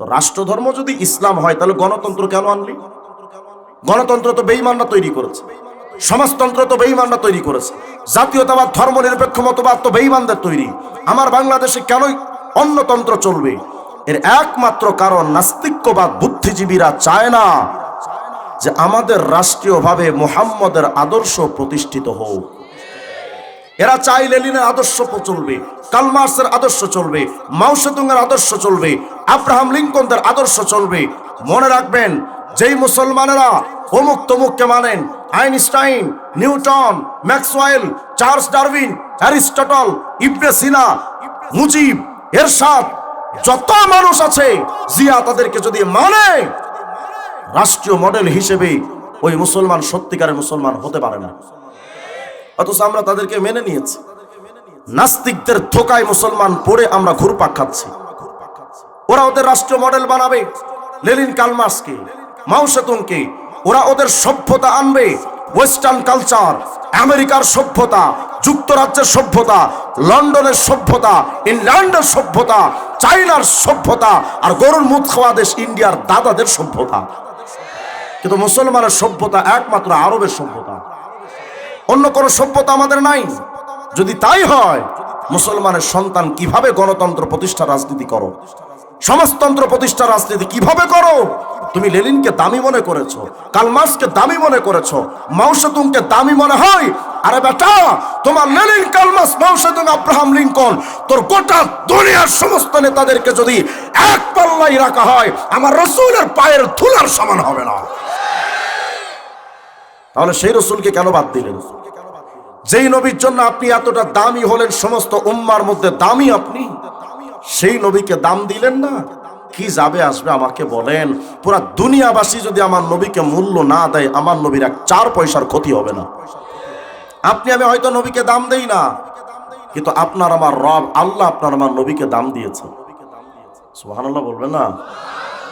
তো রাষ্ট্রধর্ম যদি ইসলাম হয়, তাহলে গণতন্ত্র কেন আনলি? গণতন্ত্র তো বেইমানরা তৈরি করেছে। সমাজতন্ত্র তো বেইমানরা তৈরি করেছে। জাতীয়তাবাদ ধর্ম নিরপেক্ষ মতবাদ তো বেইমানদের তৈরি। আমার বাংলাদেশে কেনই অন্যতন্ত্র চলবে? এর একমাত্র কারণ নাস্তিক্যবাদ বুদ্ধিজীবীরা চায় না যে আমাদের রাষ্ট্রীয়ভাবে মোহাম্মদের আদর্শ প্রতিষ্ঠিত হোক। এরা চাই লেলিনের আদর্শ চলবে, কালমার্সের আদর্শ চলবে মাউসেতুংয়ের আদর্শ চলবে, আব্রাহাম লিঙ্কনদের আদর্শ চলবে। মনে রাখবেন, যেই মুসলমানেরা অমুক তমুককে মানেন, Einstein, Newton, Maxwell, Charles Darwin, Aristotle, Ibn Sina, Mujib, Ershad, যত মানুষ আছে, জিয়া তাদেরকে যদি মানে রাষ্ট্রীয় মডেল হিসেবে ওই মুসলমান, সত্যিকারের মুসলমান হতে পারে না। অথচ আমরা তাদেরকে মেনে নিয়েছি। নাস্তিকদের ধোকায় মুসলমান পড়ে আমরা ঘুরপাক খাচ্ছি। ওরা ওদের রাষ্ট্রীয় মডেল বানাবে লেলিন কালমাসকে মাউসেতুংকে ওরা ওদের সভ্যতা আনবে, ওয়েস্টার্ন কালচার, আমেরিকার সভ্যতা, যুক্তরাজ্যের সভ্যতা, লন্ডনের সভ্যতা, ইংল্যান্ডের সভ্যতা, চাইনার সভ্যতা, আর গরুর মুখ খাওয়া দেশ ইন্ডিয়ার দাদাদের সভ্যতা। কিন্তু মুসলমানের সভ্যতা একমাত্র আরবের সভ্যতা। অন্য কোনো সভ্যতা আমাদের নাই। যদি তাই হয়, মুসলমানের সন্তান কীভাবে গণতন্ত্র প্রতিষ্ঠা রাজনীতি করো? সমাজতন্ত্র প্রতিষ্ঠা রাজনীতি কীভাবে করো? তুমি লেলিনকে দামি মনে করেছ কালমার্সকে দামি মনে করেছ মাউসেতুংকে দামি মনে হয়? আরে বেটা, তোমার Lenin Karl Marx Mao Tse tung Abraham Lincoln, তোর গোটা দুনিয়ার সমস্ত নেতাদেরকে যদি এক পাল্লাই রাখা হয়, আমার রসুলের পায়ের ধুলার সমান হবে না। তাহলে সেই রসুলকে কেন বাদ দিলেন? যেই নবীর জন্য আপনি এতটা দামি হলেন, সমস্ত উম্মার মধ্যে দামি আপনি, সেই নবীকে দাম দিলেন না? কি যাবে, আসবে, আমাকে বলেন। পুরা দুনিয়াবাসী যদি আমার নবীকে মূল্য না দেয়, আমার নবীর এক চার পয়সার ক্ষতি হবে না। আপনি, আমি হয়তো নবীকে দাম দেই না, কিন্তু আপনার আমার রব, আল্লাহ আপনার আমার নবীকে দাম দিয়েছে। সুবহানাল্লাহ বলবেন না?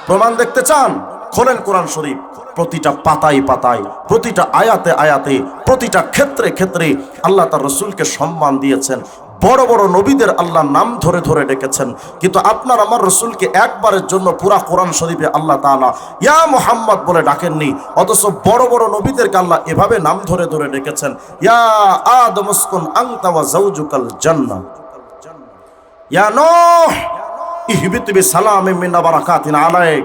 প্রমাণ দেখতে চান? খোলেন কোরআন শরীফ। প্রতিটা পাতায় পাতায়, প্রতিটা আয়াতে আয়াতে, প্রতিটা ক্ষেত্রে ক্ষেত্রে আল্লাহ তার রসুলকে সম্মান দিয়েছেন। বড় বড় নবীদের আল্লাহ নাম ধরে ধরে ডেকেছেন। কিন্তু আপনার আমার রসুলকে একবারের জন্য পুরা কোরআন শরীফে আল্লাহ তাআলা ইয়া মোহাম্মদ বলে ডাকেননি, অথচ বড় বড় নবীদেরকে আল্লাহ এভাবে নাম ধরে ধরে ডেকেছেন। ইয়া আদমুসকুন আংতা ওয়া জাওজুকাল জান্নাহ। ইয়া নূহ, ইহবিত বিসালামিন মিন্না বারাকাতিন আলাইক।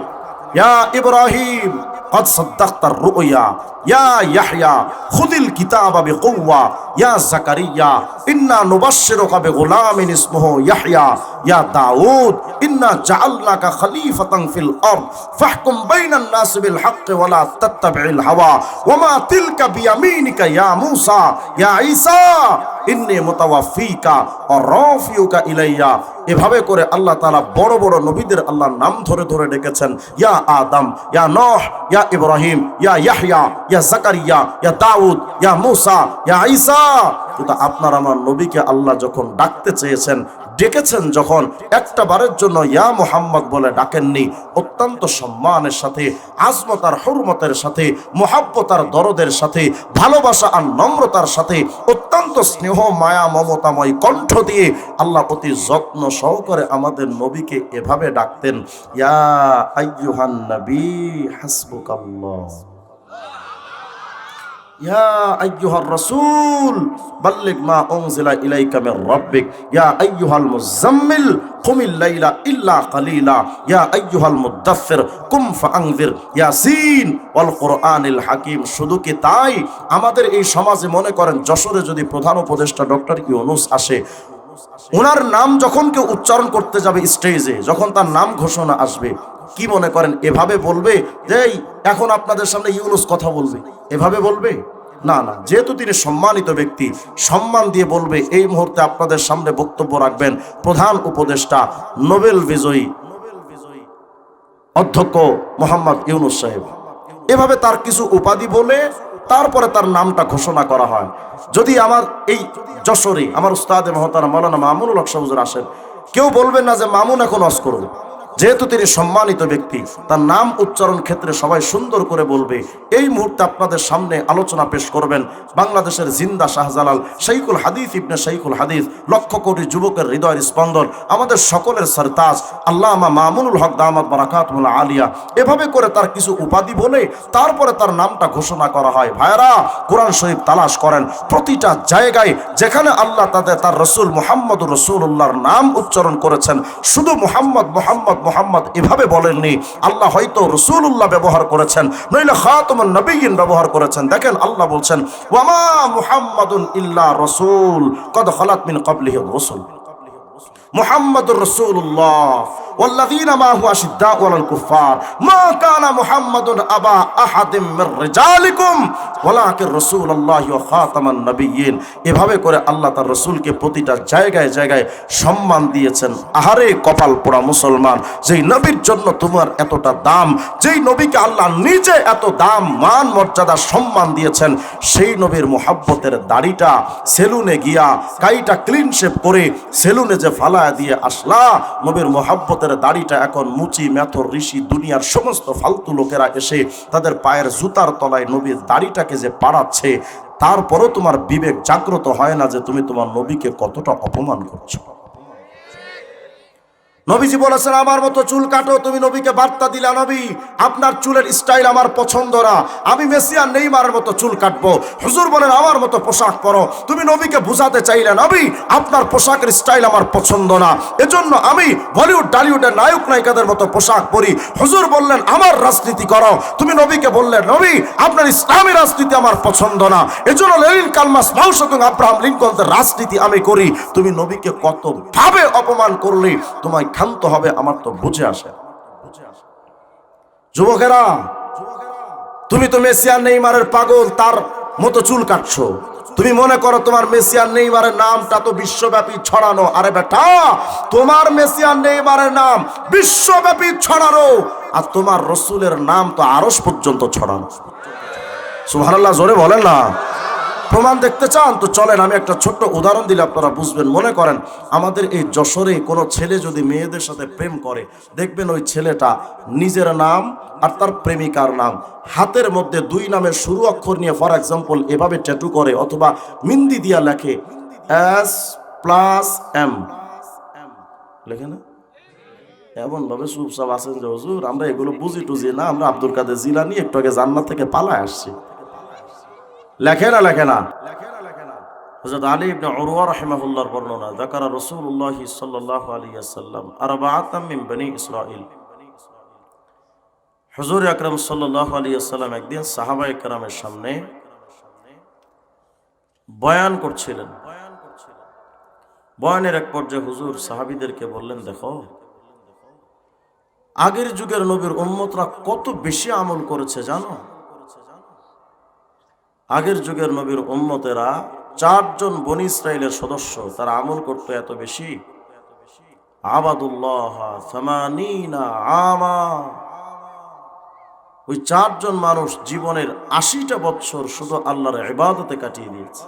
ইয়া ইব্রাহিম قد صدقت الرؤيا يا يحيى خذ الكتاب بقوة يا زكريا إنا نبشرك بغلام اسمه يحيى يا داود إنا جعلناك خليفة في الأرض فاحكم بين الناس بالحق ولا تتبع الهوى وما تلك بيمينك يا موسى يا عيسى ইন্নি মুতাওয়াফিকা ও রফিউকা ইলাইয়া এভাবে করে আল্লাহ তালা বড় বড় নবীদের আল্লাহ নাম ধরে ধরে ডেকেছেন। ইয়া আদম, ইয়া নহ, ইয়া ইব্রাহিম, ইয়া ইয়াহিয়া ইয়া জাকারিয়া, ইয়া দাউদ, ইয়া মুসা, ইয়া ঈসা। কিন্তু আপনার আমার নবীকে আল্লাহ যখন ডাকতে চেয়েছেন ডেকেছেন যখন একটা বারের জন্য ইয়া মোহাম্মদ বলে ডাকেননি, অত্যন্ত সম্মানের সাথে, আজমতার হরমতের সাথে, মোহাব্বতার দরদের সাথে, ভালোবাসা আর নম্রতার সাথে, অত্যন্ত স্নেহ, মায়া, মমতাময় কণ্ঠ দিয়ে আল্লাহ প্রতি যত্ন সহকারে আমাদের নবীকে এভাবে ডাকতেন, ইয়া আইয়ুহান নবী, হাসবুকাল্লাহ। মা ইয়া ইয়া ইয়াসিন হাকিম। শুধু কি তাই? আমাদের এই সমাজে মনে করেন, যশোরে যদি প্রধান উপদেষ্টা ডক্টর ইউনুস আসে ওনার নাম যখন কেউ উচ্চারণ করতে যাবে স্টেজে, যখন তার নাম ঘোষণা আসবে, কি মনে করেন, এভাবে বলবে? যে এখন আপনাদের সামনে ইউনুস কথা বলবে। এভাবে বলবে? না না, যেহেতু তিনি সম্মানিত ব্যক্তি, সম্মান দিয়ে বলবে, এই মুহূর্তে আপনাদের সামনে বক্তব্য রাখবেন প্রধান উপদেষ্টা নোবেল বিজয়ী অধ্যক্ষ মোহাম্মদ ইউনুস সাহেব। এভাবে তার কিছু উপাধি বলে তারপরে তার নামটা ঘোষণা করা হয়। যদি আমার এই যশোরে, আমার উস্তাদে মহতারা মৌলানা মামুনুল হক সাহুজুর আসেন, কেউ বলবেন না যে মামুন এখন অস করবে যেহেতু তিনি সম্মানিত ব্যক্তি, তার নাম উচ্চারণ ক্ষেত্রে সবাই সুন্দর করে বলবে, এই মুহূর্তে আপনাদের সামনে আলোচনা পেশ করবেন বাংলাদেশের জিন্দা শাহজালাল শাইকুল হাদিস ইবনে শাইকুল হাদিস, লক্ষ কোটি যুবকের হৃদয়ের স্পন্দন, আমাদের সকলের সরতাজ, আল্লামা মামুনুল হক দামাত বারাকাতুল আলিয়া। এভাবে করে তার কিছু উপাধি বলে তারপরে তার নামটা ঘোষণা করা হয়। ভাইরা কোরআন শরীফ তালাশ করেন। প্রতিটা জায়গায় যেখানে আল্লাহ তাদের, তার রসুল মোহাম্মদ রসুল্লাহর নাম উচ্চারণ করেছেন, শুধু মোহাম্মদ মোহাম্মদ মোহাম্মদ এভাবে বলেননি, আল্লাহ হয়তো রসুল্লাহ ব্যবহার করেছেন, নইলে খাতমুল নবীন ব্যবহার করেছেন। দেখেন আল্লাহ বলছেন, ওয়ামা মুহাম্মদ ইল্লা রসুল, কদ হলাত মিন কবলিহ রসুল। মোহাম্মদুর রসুল্লাহ الله والذين معه أشداء على الكفار ما كان محمد أبا أحد من رجالكم ولكن رسول الله وخاتم النبيين এভাবে করে আল্লাহ তার রসুলকে প্রতিটা জায়গায় জায়গায় সম্মান দিয়েছেন আহারে কপাল পোড়া মুসলমান যেই নবীর জন্য তোমার এতটা দাম যেই নবীকে আল্লাহ নিজে এত দাম মান মর্যাদা সম্মান দিয়েছেন সেই নবীর মোহাব্বতের দাড়িটা সেলুনে গিয়া কাইটা ক্লিন শেপ করে সেলুনে যে ফালা দিয়ে আসলা নবীর মোহাব্বতের দাড়িটা এখন মুচি মেথর ঋষি দুনিয়ার সমস্ত ফালতু লোকেরা এসে তাদের পায়ের জুতার তলায় নবীর দাড়িটাকে যে পাড়াচ্ছে, তারপরও তোমার বিবেক জাগ্রত হয় না যে তুমি তোমার নবীকে কতটা অপমান করছ। নবীজি বলেছেন, আমার মতো চুল কাটো, তুমি নবীকে বার্তা দিলা, নবী, আপনার চুলের স্টাইল আমার পছন্দ না আমি মেসিয়ার নেইমারের মতো চুল কাটবো। হুজুর বলেন, আমার মতো পোশাক পরো। তুমি নবীকে বুঝাতে চাইলে, নবী, আপনার পোশাকের স্টাইল আমার পছন্দ না এজন্য আমি বলিউড টালিউডের নায়ক, নায়িকাদের মতো পোশাক পরি। হুজুর বললেন, আমার রাজনীতি করো। তুমি নবীকে বললেন, নবী, আপনার ইসলামী রাজনীতি আমার পছন্দ না এজন্য লেনিন কালমাস মাউসতুং আব্রাহাম লিঙ্কনদের রাজনীতি আমি করি। তুমি নবীকে কত ভাবে অপমান করলে, তোমায় ক্ষান্ত হবে, আমার তো বুঝে আসে যুবকেরা, তুমি তো মেসিয়ার নেইমারের পাগল, তার মতো চুল কাটছো। তুমি মনে করো তোমার মেসিয়ার নেইমারের নামটা তো বিশ্বব্যাপী ছড়ানো। আরে বেটা, তোমার মেসিয়ার নেইমারের নাম বিশ্বব্যাপী ছড়ানো। আর তোমার রসুলের নাম তো আরস পর্যন্ত ছড়ানো। সুবহানাল্লাহ, জোরে বলেন না। প্রমাণ দেখতে চান, তো চলেন আমি একটা ছোট্ট উদাহরণ দিলে আপনারা বুঝবেন। মনে করেন, আমাদের এই যশোরে কোনো ছেলে যদি মেয়েদের সাথে প্রেম করে, দেখবেন ওই ছেলেটা নিজের নাম আর তার প্রেমিকার নাম। হাতের মধ্যে দুই নামের শুরু অক্ষর নিয়ে, ফর এক্সাম্পল এভাবে ট্যাটু করে অথবা মিন্দি দিয়া লেখে এস প্লাস এম লেখে না? এমন ভাবে চুপচাপ আছেন যে, হুজুর, আমরা এগুলো বুঝি টুজি না, আমরা আব্দুল কাদের জিলানি একটু আগে জান্নাত থেকে পালায় আসছি। লেখে না লেখে না। হযরত আলী ইবনে উরওয়া রাহিমাহুল্লাহর বর্ণনা, যাকারা রাসূলুল্লাহ সাল্লাল্লাহু আলাইহি ওয়াসাল্লাম আরবাআতাম মিন বনি ইসরাঈল। হুজুর আকরাম সাল্লাল্লাহু আলাইহি ওয়াসাল্লাম একদিন সাহাবায়ে কেরামের সামনে বয়ান করছিলেন। বয়ানের এক পর্যায়ে হুজুর সাহাবীদেরকে বললেন, দেখো, আগের যুগের নবীর উম্মতরা কত বেশি আমল করেছে জানো? আগের যুগের নবীর উম্মতেরা চারজন বনি ইসরায়েলের সদস্য, তারা আমল করতো এত বেশি। আবাদুল্লাহ আমা। ওই চারজন মানুষ জীবনের আশিটা বছর শুধু আল্লাহর ইবাদতে কাটিয়ে দিয়েছে।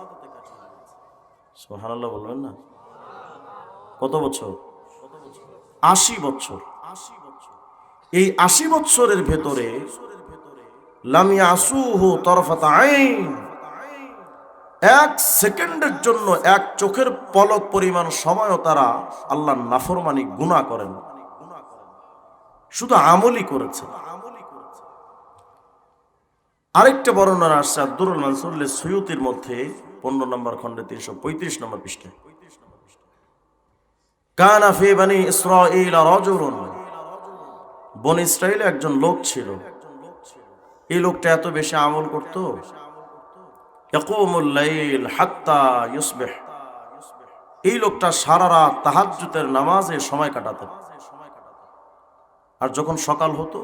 সুবহানাল্লাহ বলবেন না? কত বছর? আশি বছর এই আশি বছরের ভেতরে লামিয়া আসুহু তরফাত আইন। এক সেকেন্ডের জন্য এক চোখের পলক পরিমাণ সময়ও তারা আল্লাহ নাফরমানি গুণা করেন। শুধু আমলই করেছে। আরেকটা বর্ণনা আসছে আব্দুল মানসুল্লে সৈয়তির মধ্যে, পনেরো নম্বর খণ্ডে, তিনশো পঁয়ত্রিশ নম্বর পৃষ্ঠায়। কানা ফি বানি ইসরাঈল রাজুলুন বন ইসরায়েলে একজন লোক ছিল। এই লোকটা এত বেশি আমল করতো? এই লোকটা সারা রাত তাহাজ্জুদের নামাজে সময় কাটাতেন আর যখন সকাল হতো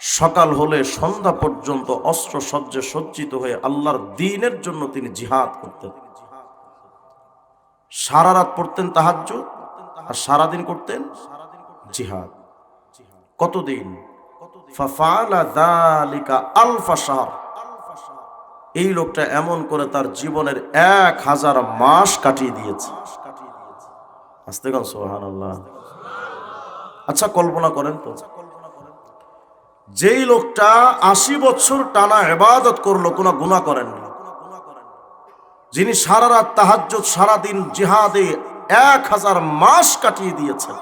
সকাল হলে সন্ধ্যা পর্যন্ত অস্ত্র সজ্জে সজ্জিত হয়ে আল্লাহর দিনের জন্য তিনি জিহাদ করতেন। সারা রাত পড়তেন তাহাজ্জু আর সারাদিন করতেন জিহাদ। কতদিন? আলফা এই লোকটা এমন করে তার জীবনের এক হাজার মাস কাটিয়ে দিয়েছে। আসতে কন সোহান আচ্ছা কল্পনা করেন তো। যেই লোকটা আশি বছর টানা এবাদত করল, কোনো গুণা করেন যিনি সারা রাত তাহাজ্জুদ, সারাদিন জিহাদে এক হাজার মাস কাটিয়ে দিয়েছেন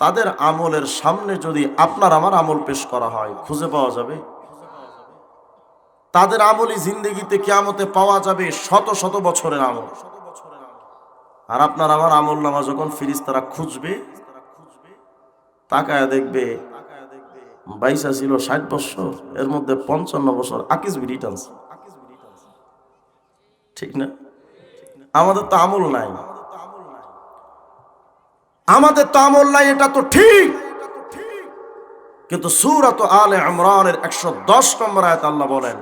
তাদের আমলের সামনে যদি আপনার আমার আমল পেশ করা হয়, খুঁজে পাওয়া যাবে? তাদের আমলই জিন্দগিতে কেয়ামতে পাওয়া যাবে শত শত বছরের আমল। আর আপনার আমার আমল নামা যখন ফিরিস তারা খুঁজবে, তাকায় দেখবে, বাইশা ছিল ষাট বছর, এর মধ্যে পঞ্চান্ন বছর, আকিস রিটার্নস ঠিক না? আমাদের তো আমল নাই। আমাদের তো আমল নাই, এটা তো ঠিক। কিন্তু সুরাত আলে ইমরানের একশো দশ নম্বর আয়াত আল্লাহ বলেন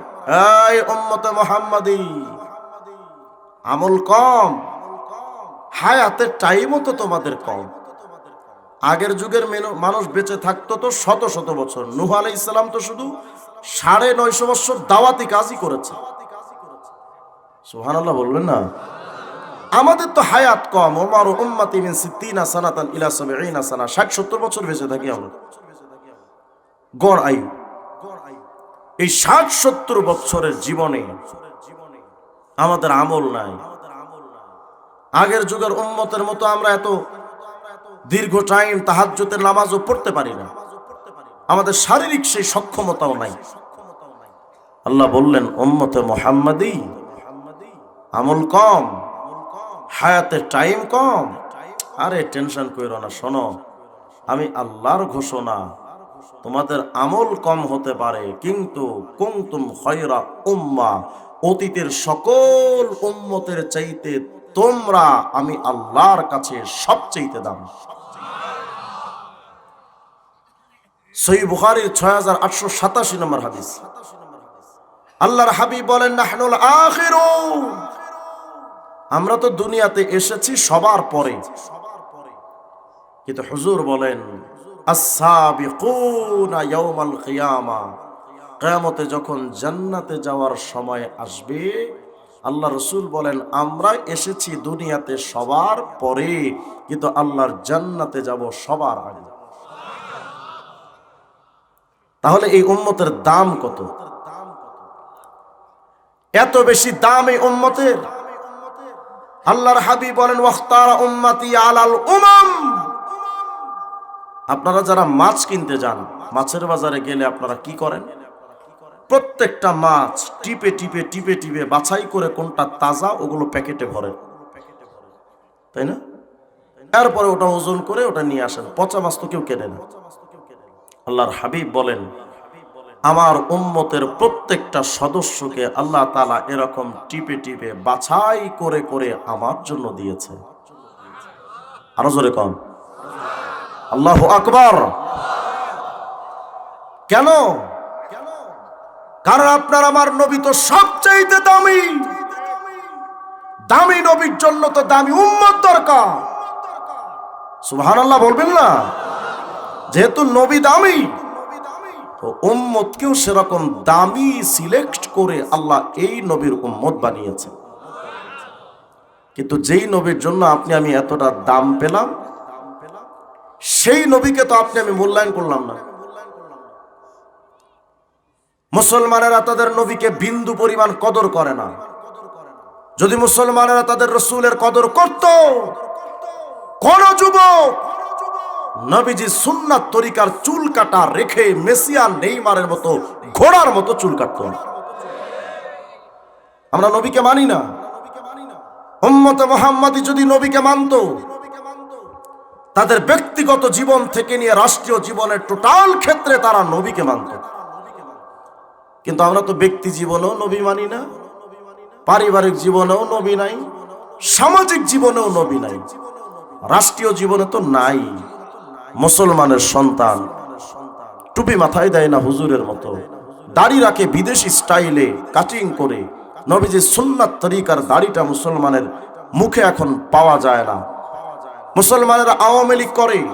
আমল কম, হায়াতের টাইমও তো তোমাদের কম। আগের যুগের মেনো- মানুষ বেঁচে থাকতো তো শত শত বছর। নুহ আলাই ইসলাম তো শুধু সাড়ে নয়শো বছর দাওয়াতি কাজই করেছে। সুহান আল্লাহ বলবেন না? আমাদের তো হায়াত কম। ওমার উম্মাতি মিন সিদ্দিনা সানাতান ইলা সাবঈনা সানা। 60 70 বছর বেঁচে থাকি আমরা গড় আয়ু। এই 60 70 বছরের জীবনে আমাদের আমল নাই। আগের যুগের উম্মতের মতো আমরা এত দীর্ঘ টাইম তাহাজ্জুদের নামাজও পড়তে পারি না। আমাদের শারীরিক সেই সক্ষমতাও নাই। আল্লাহ বললেন, উম্মতে মোহাম্মদী আমল কম। হায়াতের টাইম কম। আরে টেনশন করো না, শোনো। আমি আল্লাহর ঘোষণা, তোমাদের আমল কম হতে পারে, কিন্তু কুমতুম খয়রা উম্মা, অতীতের সকল উম্মতের চাইতে তোমরা আমি আল্লাহর কাছে সবচাইতে দাম। সই ছয় হাজার আটশো সাতাশি নম্বর আল্লাহর হাবিব বলেন আমরা তো দুনিয়াতে এসেছি সবার পরে। কিন্তু হুজুর বলেন কিয়ামতে যখন জান্নাতে যাওয়ার সময় আসবে, আল্লাহ রসুল বলেন, আমরা এসেছি দুনিয়াতে সবার পরে, কিন্তু আল্লাহর জান্নাতে যাব সবার আগে। তাহলে এই উম্মতের দাম কত? এত বেশি দাম এই উম্মতের? আল্লাহর হাবিব বলেন, ওয়াখতারা উম্মতি আলাল উমাম। আপনারা যারা মাছ কিনতে যান, মাছের বাজারে গেলে আপনারা কি করেন? প্রত্যেকটা মাছ টিপে টিপে টিপে টিপে বাছাই করে কোনটা তাজা, ওগুলো প্যাকেটে ভরেন। তাই না? তারপরে ওটা ওজন করে ওটা নিয়ে আসেন। পচা মাছ তো কেউ কেনে না। আল্লাহর হাবিব বলেন আমার উম্মতের প্রত্যেকটা সদস্যকে আল্লাহ তালা এরকম টিপে টিপে বাছাই করে করে আমার জন্য দিয়েছে। আরও জোরে কম আল্লাহ আকবর। কেন? কারণ আপনার আমার নবী তো সবচাইতে দামি। দামি নবীর জন্য তো দামি উম্মত দরকার। সুবহান আল্লাহ বলবেন না? যেহেতু নবী দামি। উম্মতকেও সেরকম দামি সিলেক্ট করে আল্লাহ এই নবীর উম্মত বানিয়েছে কিন্তু যেই নবীর জন্য আপনি আমি এতটা দাম পেলাম, সেই নবীকে তো আপনি আমি মূল্যায়ন করলাম না। মুসলমানেরা তাদের নবীকে বিন্দু পরিমাণ কদর করে না। যদি মুসলমানেরা তাদের রসুলের কদর করত, কোন যুবক নবীজি সুন্নাত তরিকার চুল কাটা রেখে মেসিয়া নেইমারের মতো ঘোড়ার মতো চুল কাটত আমরা নবীকে মানি না। উম্মত মোহাম্মদী যদি নবীকে মানত, তাদের ব্যক্তিগত জীবন থেকে নিয়ে রাষ্ট্রীয় জীবনের টোটাল ক্ষেত্রে তারা নবীকে মানত। কিন্তু আমরা তো ব্যক্তি জীবনেও নবী মানি না, পারিবারিক জীবনেও নবী নাই, সামাজিক জীবনেও নবী নাই, রাষ্ট্রীয় জীবনে তো নাই। মুসলমানের সন্তান। টুপি মাথায় দেয় না হুজুরের মতো। দাড়ি রাখে বিদেশি স্টাইলে কাটিং করে। নবীজি সুন্নাত তরিকার দাড়িটা মুসলমানের মুখে এখন পাওয়া যায় না। মুসলমানেরা আওয়ামী লীগ করে।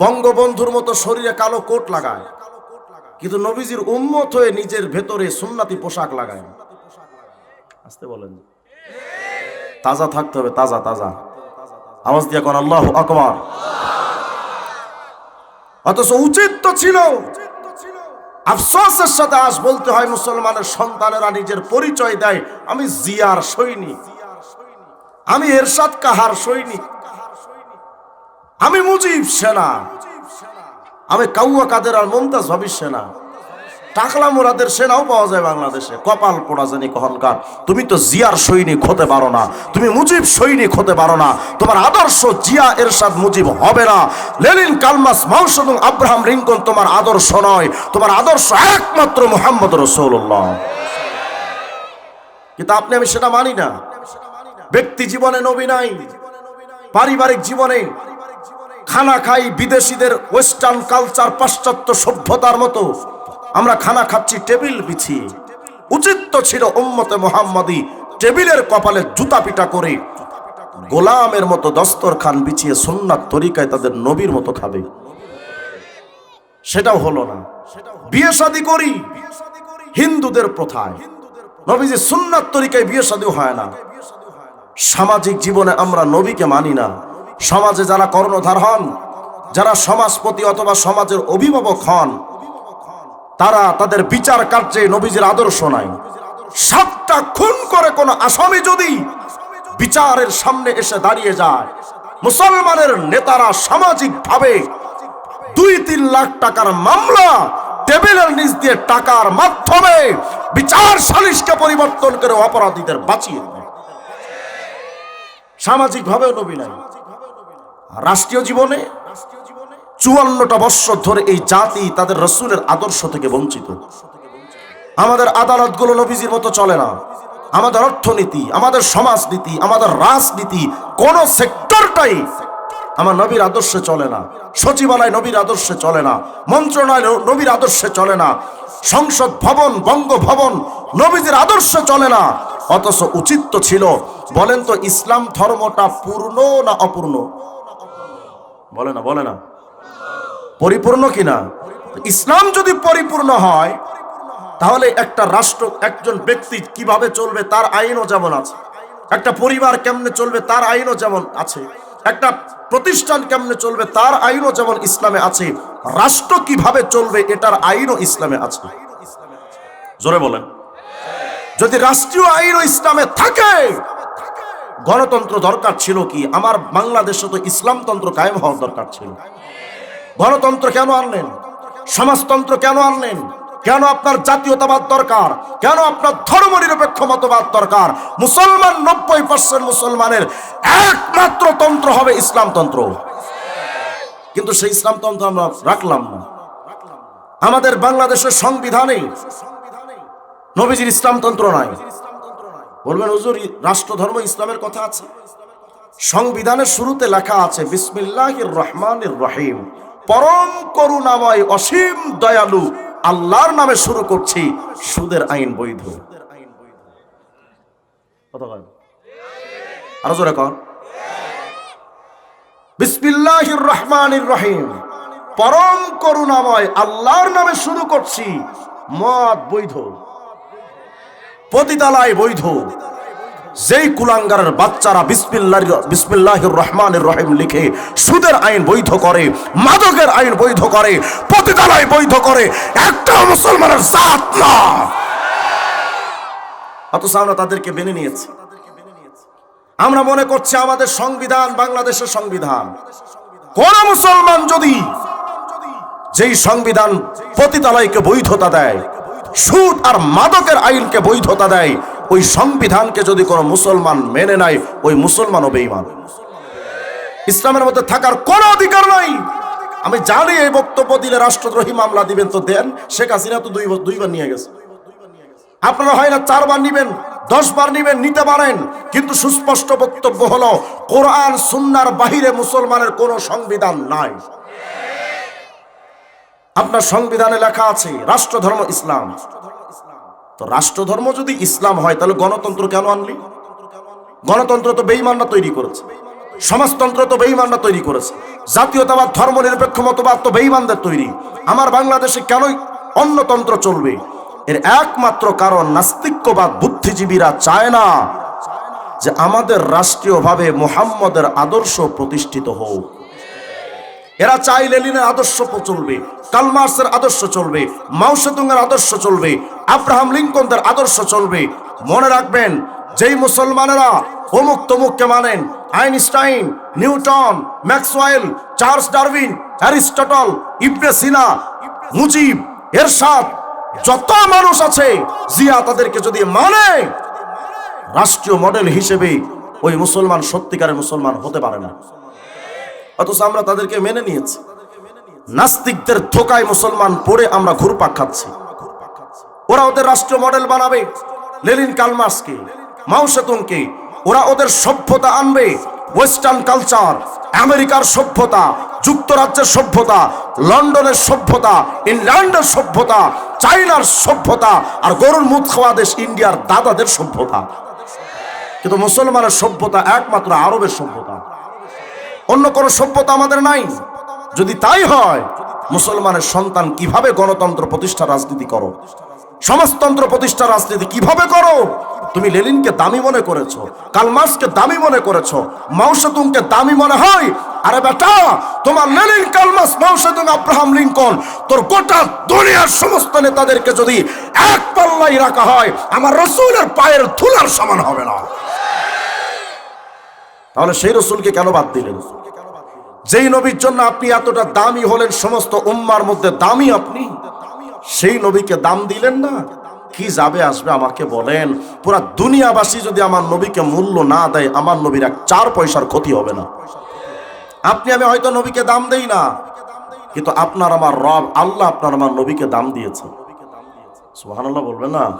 বঙ্গবন্ধুর মতো শরীরে কালো কোট লাগায়। কিন্তু নবীজির উম্মত হয়ে নিজের ভেতরে সুন্নাতি পোশাক লাগায়। আসতে বলেন। তাজা থাকতে হবে তাজা তাজা। আওয়াজ দিয়ে কোন আল্লাহ আকবার। অথচ উচিত তো ছিল। আফসোসের সাথে আজ বলতে হয়, মুসলমানের সন্তানেরা নিজের পরিচয় দেয়, আমি জিয়ার সৈনিক। আমি এরশাদ কাহার সৈনিক। আমি মুজিব সেনা। আমি কাউয়া কাদের আর মমতাজ ভাবির সেনা। টাকলা মোরাদের সেনাও পাওয়া যায় বাংলাদেশে। কপাল পোড়া জানি কহনকার তুমি তো জিয়ার সৈনিক হতে পারো না। তুমি মুজিব সৈনিক হতে পারো না। তোমার আদর্শ জিয়া এরশাদ মুজিব হবে না। লেনিন, কালমাস এবং আব্রাহাম লিঙ্কন তোমার আদর্শ নয়। তোমার আদর্শ একমাত্র মোহাম্মদ রসৌল্লাহ কিন্তু আপনি, আমি সেটা মানি না। ব্যক্তি জীবনে নবী নাই। পারিবারিক জীবনে খানা খাই বিদেশিদের ওয়েস্টার্ন কালচার পাশ্চাত্য সভ্যতার মতো। আমরা খানা খাচ্ছি টেবিল বিছিয়ে। উচিত তো ছিল উম্মতে মোহাম্মদী টেবিলের কপালে জুতা পিটা করে। গোলামের মতো দস্তরখান বিছিয়ে সুন্নাত তরিকায় তাদের নবীর মতো খাবে। সেটাও হলো না। বিয়ে শাদি করি, হিন্দুদের প্রথায়। নবীজি তরিকায় বিয়ে শাদিও হয় না। সামাজিক জীবনে আমরা নবীকে মানি না। সমাজে যারা কর্ণধার হন, যারা সমাজপতি অথবা সমাজের অভিভাবক হন তারা তাদের বিচার কার্যে নবীজির আদর্শ নাই। সাতটা খুন করে কোন আসামি যদি বিচারের সামনে এসে দাঁড়িয়ে যায়, মুসলমানের নেতারা সামাজিক ভাবে দুই তিন লাখ টাকার মামলা টেবিলের নিচ দিয়ে টাকার মাধ্যমে বিচার সালিশকে পরিবর্তন করে অপরাধীদের বাঁচিয়ে দেয়। সামাজিক ভাবেও নবী নাই। রাষ্ট্রীয় জীবনে চুয়ান্নটা বৎসর ধরে এই জাতি তাদের রসুলের আদর্শ থেকে বঞ্চিত। আমাদের আদালতগুলো নবীজির মতো চলে না। আমাদের অর্থনীতি, আমাদের সমাজনীতি, আমাদের রাজনীতি, কোন সেক্টরটাই আমার নবীর আদর্শে চলে না। সচিবালয় নবীর আদর্শে চলে না। মন্ত্রণালয় নবীর আদর্শে চলে না। সংসদ ভবন, বঙ্গভবন নবীজির আদর্শে চলে না। অথচ উচিত তো ছিল, বলেন তো ইসলাম ধর্মটা পূর্ণ না অপূর্ণ? বলে না বলে না। পরিপূর্ণ কিনা? ইসলাম যদি পরিপূর্ণ হয়, তাহলে একটা রাষ্ট্র, একজন ব্যক্তি কীভাবে চলবে তার আইনও যেমন আছে। একটা পরিবার কেমনে চলবে তার আইনও যেমন আছে। একটা প্রতিষ্ঠান কেমনে চলবে তার আইনও যেমন ইসলামে আছে। রাষ্ট্র কীভাবে চলবে এটার আইনও ইসলামে আছে। জোরে বলেন। যদি রাষ্ট্রীয় আইনও ইসলামে থাকে, গণতন্ত্র দরকার ছিল কি? আমার বাংলাদেশে তো ইসলামতন্ত্র কায়েম হওয়ার দরকার ছিল। গণতন্ত্র কেন আনলেন? সমাজতন্ত্র কেন আনলেন? কেন আপনার জাতীয়তাবাদ দরকার? কেন আপনার ধর্ম নিরপেক্ষ মতবাদ দরকার? মুসলমান নব্বই পার্সেন্ট মুসলমানের একমাত্র তন্ত্র হবে ইসলামতন্ত্র। কিন্তু সেই ইসলামতন্ত্র আমরা রাখলাম না। আমাদের বাংলাদেশের সংবিধানে নবীজির ইসলামতন্ত্র নাই। বলবেন, হুজুর রাষ্ট্র ধর্ম ইসলামের কথা আছে? সংবিধানের শুরুতে লেখা আছে, বিসমিল্লাহির রহমানির রহিম। পরম করুণাময় অসীম দয়ালু আল্লাহর নামে শুরু করছি সুদের আইন বৈধ? আরও জোরে কর বিসমিল্লাহির রহমানির রহিম। পরম করুণাময় আল্লাহর নামে শুরু করছি মদ বৈধ। পতিতালায় বৈধ। যেই কুলাঙ্গারের বাচ্চারা বিসমিল্লাহ বিসমিল্লাহির রহমানের রহিম লিখে সুদের আইন বৈধ করে, মাদকের আইন বৈধ করে, পতিতালয় বৈধ করে একটা মুসলমানের জাত না। অথচ আমরা তাদেরকে মেনে নিয়েছি। আমরা মনে করছি আমাদের সংবিধান বাংলাদেশের সংবিধান। কোন মুসলমান যদি যেই সংবিধান পতিতালয়কে বৈধতা দেয়, সুদ আর মাদকের আইনকে বৈধতা দেয় ওই সংবিধানকে যদি কোনো মুসলমান মেনে নেয়, ওই মুসলমানও বেঈমান। ইসলামের মধ্যে থাকার কোনো অধিকার নাই। আমি জানি এই বক্তব্য দিলে রাষ্ট্রদ্রোহী মামলা দিবেন তো দেন, শেখ হাসিনা তো দুই দুইবার নিয়ে গেছে। আপনারা হয় না চারবার নিবেন দশ বার নিবেন, নিতে পারেন, কিন্তু সুস্পষ্ট বক্তব্য হলো, কোরআন সুন্নার বাহিরে মুসলমানের কোনো সংবিধান নাই। আপনার সংবিধানে লেখা আছে, রাষ্ট্রধর্ম ইসলাম। তো রাষ্ট্রধর্ম যদি ইসলাম হয়, তাহলে গণতন্ত্র কেন আনলি? গণতন্ত্র তো বেইমানরা তৈরি করেছে। সমাজতন্ত্র তো বেইমানরা তৈরি করেছে। জাতীয়তাবাদ ধর্ম নিরপেক্ষ মতবাদ তো বেইমানদের তৈরি। আমার বাংলাদেশে কেনই অন্যতন্ত্র চলবে? এর একমাত্র কারণ নাস্তিক্যবাদ, বুদ্ধিজীবীরা চায় না যে আমাদের রাষ্ট্রীয়ভাবে মুহাম্মদের আদর্শ প্রতিষ্ঠিত হোক। এরা চাই লেলিনের আদর্শ চলবে কালমার্সের আদর্শ চলবে মাউসেতুঙ্গের আদর্শ চলবে আব্রাহাম লিঙ্কনদের আদর্শ চলবে। মনে রাখবেন, যেই মুসলমানেরা অমুক তমুককে মানেন, Einstein, Newton, Maxwell, Charles Darwin, Aristotle, Ibn Sina, Mujib, Ershad, যত মানুষ আছে, জিয়া তাদেরকে যদি মানে রাষ্ট্রীয় মডেল হিসেবে ওই মুসলমান সত্যিকারের মুসলমান হতে পারে না। অথচ আমরা তাদেরকে মেনে নিয়েছি। নাস্তিকদের ধোকায় মুসলমান পড়ে আমরা ঘুরপাক খাচ্ছি। ওরা ওদের রাষ্ট্রীয় মডেল বানাবে। লেলিন কালমার্সকে মাও সেতুংকে ওরা ওদের সভ্যতা আনবে। ওয়েস্টার্ন কালচার, আমেরিকার সভ্যতা, যুক্তরাজ্যের সভ্যতা, লন্ডনের সভ্যতা, ইংল্যান্ডের সভ্যতা, চাইনার সভ্যতা, আর গরুর মুখ খাওয়া দেশ ইন্ডিয়ার দাদাদের সভ্যতা। কিন্তু মুসলমানের সভ্যতা একমাত্র আরবের সভ্যতা। অন্য কোনো সভ্যতা আমাদের নাই। যদি তাই হয়, মুসলমানের সন্তান কীভাবে গণতন্ত্র প্রতিষ্ঠা রাজনীতি করো? সমাজতন্ত্র প্রতিষ্ঠা রাজনীতি কীভাবে করো? তুমি লেলিনকে দামি মনে করেছ কালমার্সকে দামি মনে করেছ মাউসেতুংকে দামি মনে হয়? আরে বেটা, তোমার Lenin Karl Marx Mao Tse tung Abraham Lincoln, তোর গোটা দুনিয়ার সমস্ত নেতাদেরকে যদি এক পাল্লাই রাখা হয়, আমার রসুলের পায়ের ধুলার সমান হবে না। তাহলে সেই রসুলকে কেন বাদ দিলেন? যেই নবীর জন্য আপনি এতটা দামি হলেন, সমস্ত উম্মার মধ্যে দামি আপনি? সেই নবীকে দাম দিলেন না। কি যাবে আসবে আমাকে বলেন। পুরা দুনিয়াবাসী যদি আমার নবীকে মূল্য না দেয়, আমার নবীর এক চার পয়সার ক্ষতি হবে না। আপনি, আমি হয়তো নবীকে দাম দেই না। কিন্তু আপনার আমার রব, আল্লাহ আপনার আমার নবীকে দাম দিয়েছে। সুবহানাল্লাহ বলবেন না?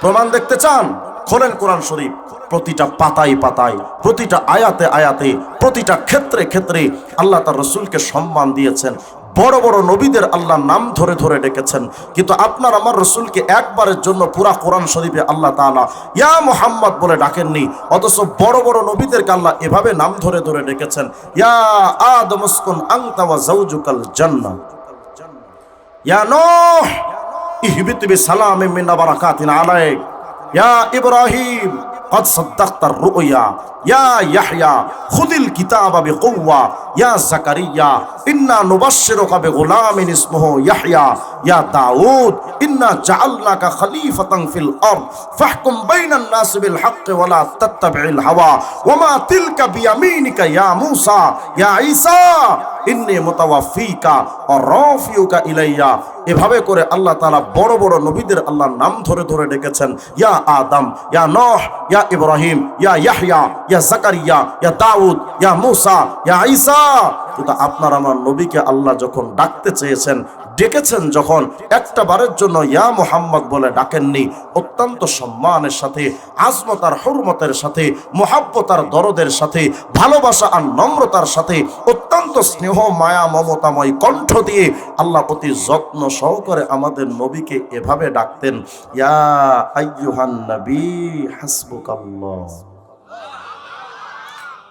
প্রমাণ দেখতে চান? খোলেন কোরআন শরীফ। প্রতিটা পাতায় পাতায়, প্রতিটা আয়াতে আয়াতে, প্রতিটা ক্ষেত্রে ক্ষেত্রে আল্লাহ তার রসুলকে সম্মান দিয়েছেন। বড় বড় নবীদের আল্লাহ নাম ধরে ধরে ডেকেছেন। কিন্তু আপনার আমার রসুলকে একবারের জন্য পুরা কোরআন শরীফে আল্লাহ তাআলা ইয়া মোহাম্মদ বলে ডাকেননি, অথচ বড় বড় নবীদেরকে আল্লাহ এভাবে নাম ধরে ধরে ডেকেছেন। ইয়া আদমুসকুন আংতা ওয়া জাওজুকাল জান্নাহ। ইয়া নূহ, ইহবিত বিসালামিন মিন্না বারাকাতিন আলাইক। ইয়া ইব্রাহিম এভাবে করে আল্লাহ তাআলা বড় বড় নবীদের আল্লাহ নাম ধরে ধরে ডেকেছেন, ইয়া আদম, ইয়া নহ, ইয়া ইব্রাহিম, ইয়া ইয়াহিয়া ইয়া জাকারিয়া, ইয়া দাউদ, ইয়া মুসা, ইয়া ঈসা। কিন্তু আপনার আমার নবীকে আল্লাহ যখন ডাকতে চেয়েছেন ডেকেছেন যখন একটা বারের জন্য ইয়া মোহাম্মদ বলে ডাকেননি, অত্যন্ত সম্মানের সাথে, আজমতার হরমতের সাথে, মোহাব্বতার দরদের সাথে, ভালোবাসা আর নম্রতার সাথে, অত্যন্ত স্নেহ, মায়া, মমতাময় কণ্ঠ দিয়ে আল্লাহ প্রতি যত্ন সহকারে আমাদের নবীকে এভাবে ডাকতেন, ইয়া আইয়ুহান নবী, হাসবুকাল্লাহ।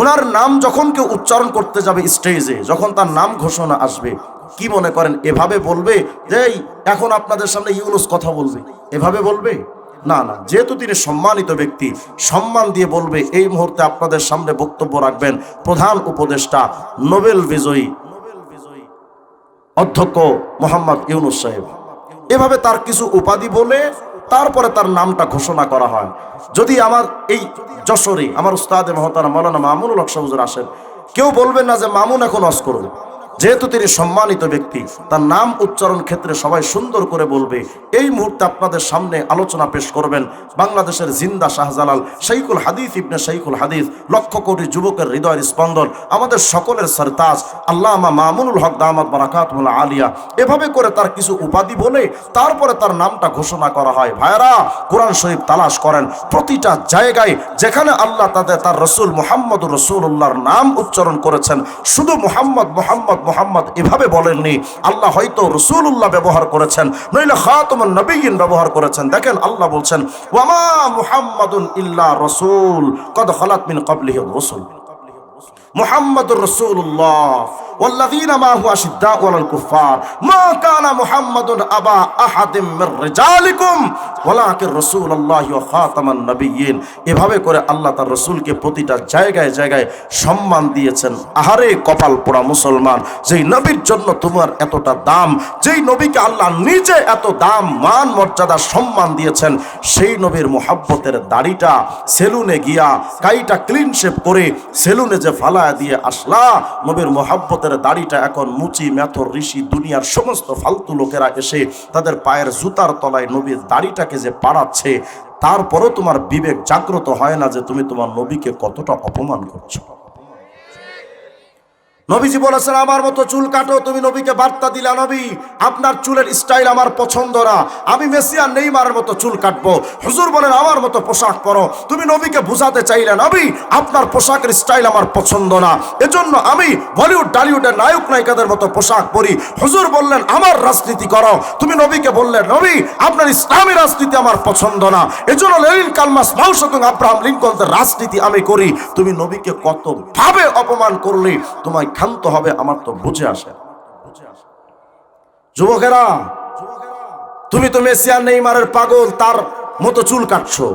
ওনার নাম যখন কেউ উচ্চারণ করতে যাবে স্টেজে যখন তার নাম ঘোষণা আসবে, কি মনে করেন? এভাবে বলবে যে এখন আপনাদের সামনে ইউনুস কথা বলবে। এভাবে বলবে? না না, যেহেতু তিনি সম্মানিত ব্যক্তি, সম্মান দিয়ে বলবে, এই মুহূর্তে আপনাদের সামনে বক্তব্য রাখবেন প্রধান উপদেষ্টা নোবেল বিজয়ী অধ্যক্ষ মোহাম্মদ ইউনুস সাহেব। এভাবে তার কিছু উপাধি বলে তারপরে তার নামটা ঘোষণা করা হয়। যদি আমার এই যশোরে, আমার উস্তাদে, মহতারা মৌলানা মামুনুল হক আসেন, কেউ বলবেন না যে মামুন এখন অস করবে যেহেতু তিনি সম্মানিত ব্যক্তি, তার নাম উচ্চারণ ক্ষেত্রে সবাই সুন্দর করে বলবে, এই মুহূর্তে আপনাদের সামনে আলোচনা পেশ করবেন বাংলাদেশের জিন্দা শাহজালাল শাইকুল হাদিস ইবনে শাইকুল হাদিস, লক্ষ কোটি যুবকের হৃদয়ের স্পন্দন, আমাদের সকলের সরতাজ, আল্লামা মামুনুল হক দামাত বারাকাতুল আলিয়া। এভাবে করে তার কিছু উপাধি বলে তারপরে তার নামটা ঘোষণা করা হয়। ভাইরা কোরআন শরীফ তালাশ করেন। প্রতিটা জায়গায় যেখানে আল্লাহ তাদের, তার রসুল মোহাম্মদ রসুল্লাহর নাম উচ্চারণ করেছেন, শুধু মোহাম্মদ মোহাম্মদ মোহাম্মদ এভাবে বলেননি। আল্লাহ হয়তো রসুল্লাহ ব্যবহার করেছেন, নইলে খাতমুন নবীন ব্যবহার করেছেন। দেখেন আল্লাহ বলছেন, ওয়ামা মুহাম্মাদুন ইল্লা রসুল, কদ হলাত মিন কবলিহ রসুল মুহাম্মাদুর রাসূলুল্লাহ। والذين معه أشداء على الكفار ما كان محمد أبا أحد من رجالكم ولكن رسول الله وخاتم النبيين এভাবে করে আল্লাহ তার রসুলকে প্রতিটা জায়গায় জায়গায় সম্মান দিয়েছেন আহারে কপাল পোড়া মুসলমান যেই নবীর জন্য তোমার এতটা দাম যেই নবীকে আল্লাহ নিজে এত দাম মান মর্যাদা সম্মান দিয়েছেন সেই নবীর মোহাব্বতের দাড়িটা সেলুনে গিয়া কাইটা ক্লিন শেপ করে সেলুনে যে ফালায়া দিয়ে আসলা নবীর মোহাব্বতের দাড়িটা এখন মুচি মেথর ঋষি দুনিয়ার সমস্ত ফালতু লোকেরা এসে তাদের পায়ের জুতার তলায় নবীর দাড়িটাকে যে পাড়াচ্ছে, তারপরও তোমার বিবেক জাগ্রত হয় না যে তুমি তোমার নবীকে কতটা অপমান করছ। নবীজি বলেছেন, আমার মতো চুল কাটো, তুমি নবীকে বার্তা দিলা, নবী, আপনার চুলের স্টাইল আমার পছন্দ না। আমি মেসিয়ার নেইমারের মতো চুল কাটবো। হুজুর বলেন, আমার মতো পোশাক পরো। তুমি নবীকে বুঝাতে চাইলে, নবী, আপনার পোশাকের স্টাইল আমার পছন্দ না। এজন্য আমি বলিউড ডালিউডের নায়ক, নায়িকাদের মতো পোশাক পরি। হুজুর বললেন, আমার রাজনীতি করো। তুমি নবীকে বললেন, নবী, আপনার ইসলামী রাজনীতি আমার পছন্দ না। এজন্য লেনিন কালমাস মাউসতুং আব্রাহাম লিঙ্কনদের রাজনীতি আমি করি। তুমি নবীকে কত ভাবে অপমান করলে, তোমায় ক্ষান্ত হবে, আমার তো বুঝে আসে যুবকেরা, তুমি তো মেসিয়ার নেইমারের পাগল, তার মতো চুল কাটছো।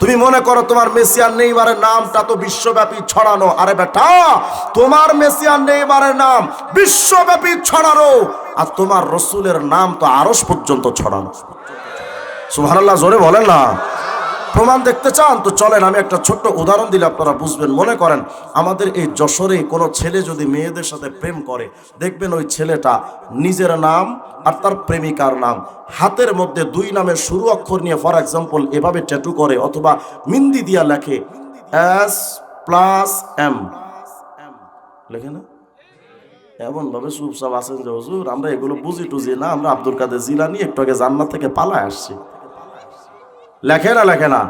তুমি মনে করো তোমার মেসিয়ার নেইমারের নামটা তো বিশ্বব্যাপী ছড়ানো। আরে বেটা, তোমার মেসিয়ার নেইমারের নাম বিশ্বব্যাপী ছড়ানো। আর তোমার রসুলের নাম তো আরস পর্যন্ত ছড়ানো। সুবহানাল্লাহ, জোরে বলেন না। প্রমাণ দেখতে চান? তো চলেন, আমি একটা ছোট্ট উদাহরণ দিলে আপনারা বুঝবেন। মনে করেন, আমাদের এই যশোরে কোনো ছেলে যদি মেয়েদের সাথে প্রেম করে, দেখবেন ওই ছেলেটা নিজের নাম আর তার প্রেমিকার নাম। হাতের মধ্যে দুই নামের শুরু অক্ষর নিয়ে, ফর এক্সাম্পল এভাবে ট্যাটু করে অথবা মিন্দি দিয়া লেখে এস প্লাস এম লেখে না? এমন ভাবে চুপচাপ আছেন যে, হুজুর, আমরা এগুলো বুঝি টুজি না, আমরা আব্দুল কাদের জিলানি একটু আগে জান্নাত থেকে পালায় আসছি। লেখে না লেখে না।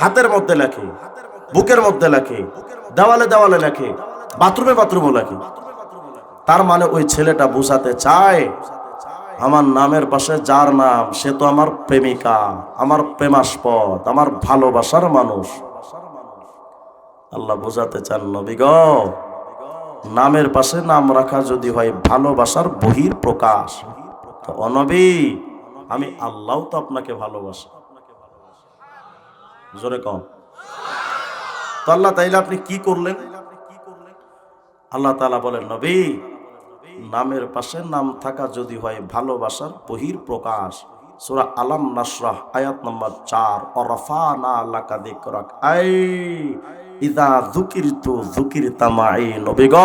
হাতের মধ্যে লেখে, বুকের মধ্যে লেখে, দেওয়ালে দেওয়ালে লেখে, বাথরুমে বাথরুমও লেখে। তার মানে ওই ছেলেটা বুঝাতে চায়, আমার নামের পাশে যার নাম, সে তো আমার প্রেমিকা, আমার প্রেমাস্পদ, আমার ভালোবাসার মানুষ। আল্লাহ বোঝাতে চান, নবী গ, নামের পাশে নাম রাখা যদি হয় ভালোবাসার বহির প্রকাশ অনবী, আমি আল্লাহ তো আপনাকে ভালোবাসি। জোরে কম। তো আল্লাহ তাইলে আপনি কি করলেন? আল্লাহ তালা বলেন, নবী, নামের পাশে নাম থাকা যদি হয় ভালোবাসার বহির প্রকাশ। সুরা আলাম নাসরাহ, আয়াত নম্বর চার অরফা না লাকা করাক আই ইদা যুকিরতু যুকিরতামাই নবী গ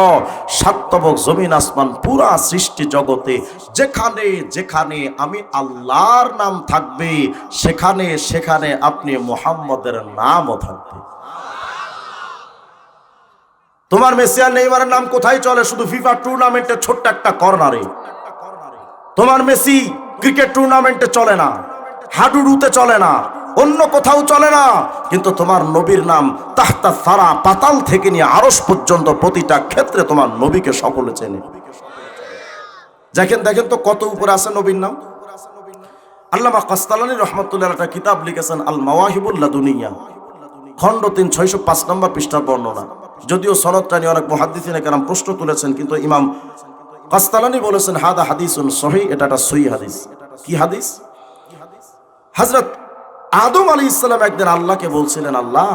সাতবক জমিন আসমান পুরা সৃষ্টি জগতে, যেখানে যেখানে আমি আল্লাহর নাম থাকবে, সেখানে সেখানে আপনি মোহাম্মদের নামও থাকবে। তোমার মেসিয়ার নেইমারের নাম কোথায় চলে? শুধু ফিফা টুর্নামেন্টের ছোট্ট একটা কর্নারে। তোমার মেসি ক্রিকেট টুর্নামেন্টে চলে না, হাডুডুতে চলে না। অন্য কোথাও চলে না। কিন্তু তোমার নবীর নাম তাহতা সারা পাতাল থেকে নিয়ে আরস পর্যন্ত প্রতিটা ক্ষেত্রে তোমার নবীকে সকলে চেনে। দেখেন দেখেন তো কত উপরে আছে নবীর নাম। আল্লামা কাস্তালানি রহমতুল্লাহ একটা কিতাব লিখেছেন আল মাওয়াহিবুল্লাহ দুনিয়া খণ্ড তিন, ছয়শো পাঁচ নম্বর পৃষ্ঠার বর্ণনা। যদিও সনদটা নিয়ে অনেক মহাদিসিনে কেরাম প্রশ্ন তুলেছেন, কিন্তু ইমাম কাস্তালানি বলেছেন, হাদা হাদিসুন সহি এটা একটা সহি হাদিস। কি হাদিস? হজরত আদম আলী ইসলাম একদিন আল্লাহকে বলছিলেন, আল্লাহ,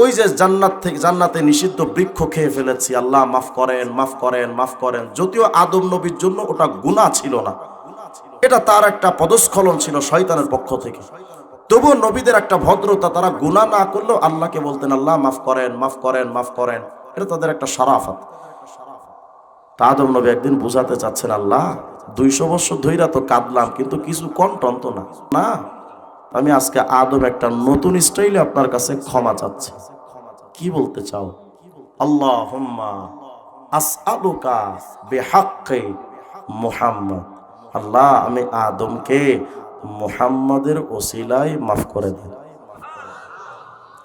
ওই যে জান্নাত থেকে, জান্নাতে নিষিদ্ধ বৃক্ষ খেয়ে ফেলেছি। আল্লাহ, মাফ করেন মাফ করেন মাফ করেন। যদিও আদম নবীর জন্য ওটা গুণা ছিল না। এটা তার একটা পদস্খলন ছিল শয়তানের পক্ষ থেকে। তবুও নবীদের একটা ভদ্রতা, তারা গুণা না করলেও আল্লাহকে বলতেন, আল্লাহ, মাফ করেন মাফ করেন মাফ করেন। এটা তাদের একটা সারাফাত। তা আদম নবী একদিন বুঝাতে চাচ্ছেন, আল্লাহ, দুইশো বছর ধইরা তো কাঁদলাম, কিন্তু কিছু কন্টন তো না। না আমি আজকে আদম একটা নতুন স্টাইলে আপনার কাছে ক্ষমা চাচ্ছি। কি বলতে চাও? আল্লাহ আসআলুকা মুহাম্মদ। আল্লাহ, আমি আদমকে মুহাম্মাদের ওসিলায় মাফ করে দিন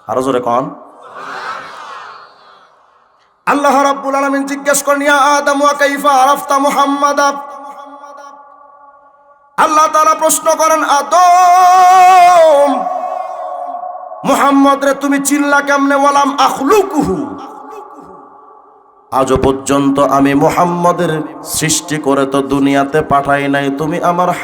আরও জোরে কন। আল্লাহ রাব্বুল আলামিন জিজ্ঞেস করেন, ইয়া আদম, ওয়া কাইফা আরাফতা মুহাম্মাদা? আল্লাহ তারা প্রশ্ন করেন, আদম মুহাম্মদ রে তুমি চিল্লা কেমনে? ওয়ালাম আখলুকুহু। আজও পর্যন্ত আমি মোহাম্মদের সৃষ্টি করে তো দুনিয়াতে পাঠাই নাই, তুমি আমার